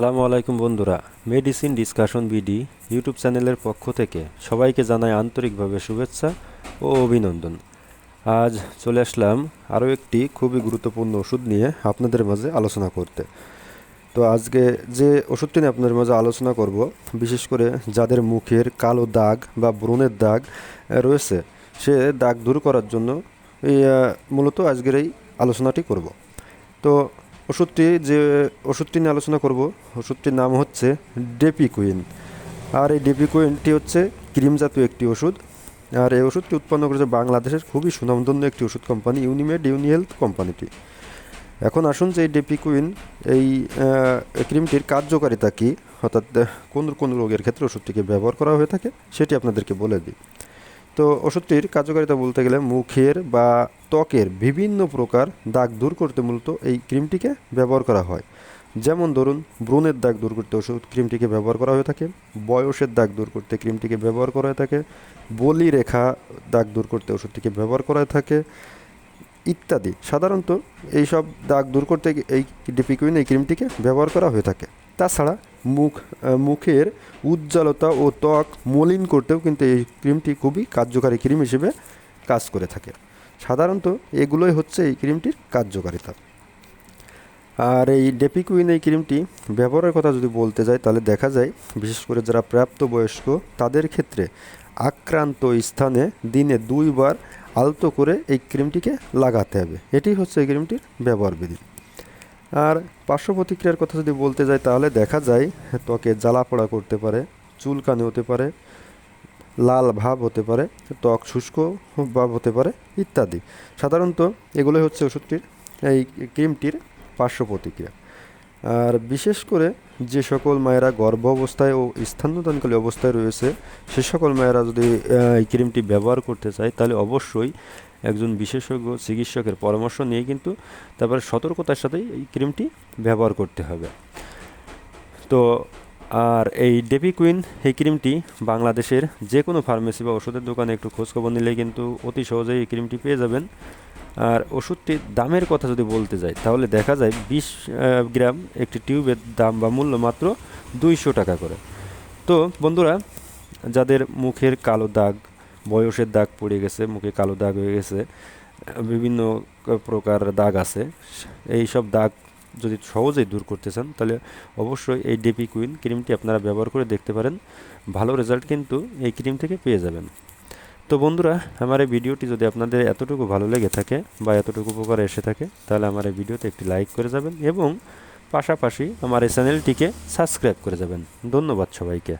আসসালামু আলাইকুম বন্ধুরা মেডিসিন ডিসকাশন বিডি ইউটিউব চ্যানেলের পক্ষ থেকে সবাইকে জানাই আন্তরিকভাবে শুভেচ্ছা ও অভিনন্দন। আজ চলে আসলাম আরও একটি খুবই গুরুত্বপূর্ণ ওষুধ নিয়ে আপনাদের মাঝে আলোচনা করতে। তো আজকে যে ওষুধটি নিয়ে আপনাদের মাঝে আলোচনা করব, বিশেষ করে যাদের মুখের কালো দাগ বা ব্রণের দাগ রয়েছে, সে দাগ দূর করার জন্য মূলত আজকের এই আলোচনাটি করব। তো ওষুধটি যে ওষুধটি নিয়ে আলোচনা করব, ওষুধটির নাম হচ্ছে ডেপিকুইন আর এই ডেপিকুইনটি হচ্ছে ক্রিম জাতীয় একটি ওষুধ। আর এই ওষুধটি উৎপন্ন করেছে বাংলাদেশের খুবই সুনামধন্য একটি ওষুধ কোম্পানি ইউনিমেড ইউনিহেলথ কোম্পানিটি। এখন আসুন যে এই ডেপিকুইন এই ক্রিমটির কার্যকারিতা কী? অর্থাৎ কোন কোন রোগের ক্ষেত্রে ওষুধটিকে ব্যবহার করা হয়ে থাকে, সেটি আপনাদেরকে বলে দিই। তো ওষুধটির কার্যকারিতা বলতে গেলে মুখের বা ত্বকের বিভিন্ন প্রকার দাগ দূর করতে মূলত এই ক্রিমটিকে ব্যবহার করা হয়। যেমন ধরুন ব্রণের দাগ দূর করতে ওষুধ ক্রিমটিকে ব্যবহার করা হয়ে থাকে, বয়সের দাগ দূর করতে ক্রিমটিকে ব্যবহার করা হয়ে থাকে, বলি রেখা দাগ দূর করতে ওষুধটিকে ব্যবহার করা হয়ে থাকে ইত্যাদি। সাধারণত এই সব দাগ দূর করতে এই ডিপিকুইন এই ক্রিমটিকে ব্যবহার করা হয়ে থাকে। তাছাড়া মুখ মুখের উজ্জ্বলতা ও ত্বক মলিন করতেও কিন্তু এই ক্রিমটি খুবই কার্যকারী ক্রিম হিসেবে কাজ করে থাকে। সাধারণত এগুলোই হচ্ছে এই ক্রিমটির কার্যকারিতা। আর এই ডেপিকুইন এই ক্রিমটি ব্যবহারের কথা যদি বলতে যাই, তাহলে দেখা যায়, বিশেষ করে যারা প্রাপ্তবয়স্ক, তাদের ক্ষেত্রে আক্রান্ত স্থানে দিনে দুইবার আলতো করে এই ক্রিমটিকে লাগাতে হবে। এটি হচ্ছে এই ক্রিমটির ব্যবহার বিধি। আর পার্শ্ব প্রতিক্রিয়ার কথা যদি বলতে যাই, তাহলে দেখা যায় ত্বকে জ্বালা পোড়া করতে পারে, চুলকানি হতে পারে, লাল ভাব হতে পারে, ত্বক শুষ্ক ভাব হতে পারে ইত্যাদি। সাধারণত এগুলোই হচ্ছে ওষুধটির, এই ক্রিমটির পার্শ্ব প্রতিক্রিয়া আর বিশেষ করে যে সকল মায়েরা গর্ভ অবস্থায় ও স্থানদানকালী অবস্থায় রয়েছে, সে সকল মায়েরা যদি এই ক্রিমটি ব্যবহার করতে চায়, তাহলে অবশ্যই একজন বিশেষজ্ঞ চিকিৎসকের পরামর্শ নিয়ে কিন্তু তারপরে সতর্কতার সাথেই এই ক্রিমটি ব্যবহার করতে হবে। তো আর এই ডেপিকুইন এই ক্রিমটি বাংলাদেশের যে কোনো ফার্মেসি বা ওষুধের দোকানে একটু খোঁজখবর নিলে কিন্তু অতি সহজেই এই ক্রিমটি পেয়ে যাবেন। আর ওষুধটির দামের কথা যদি বলতে যাই, তাহলে দেখা যায় বিশ গ্রাম একটি টিউবের দাম বা মূল্য মাত্র দুইশো টাকা করে। তো বন্ধুরা, যাদের মুখের কালো দাগ বয়সের দাগ পড়ে গেছে, মুখে কালো দাগ হয়ে গেছে, বিভিন্ন প্রকার দাগ আছে। এই সব দাগ যদি সহজেই দূর করতে চান, তাহলে অবশ্যই এই ডেপি কুইন ক্রিমটি আপনারা ব্যবহার করে দেখতে পারেন। ভালো রেজাল্ট কিন্তু এই ক্রিম থেকে পেয়ে যাবেন। তো বন্ধুরা, আমার এই ভিডিওটি যদি আপনাদের এতটুকু ভালো লেগে থাকে বা এতটুকু উপকারে এসে থাকে, তাহলে আমার এই ভিডিওতে একটি লাইক করে যাবেন এবং পাশাপাশি আমার এই চ্যানেলটিকে সাবস্ক্রাইব করে যাবেন। ধন্যবাদ সবাইকে।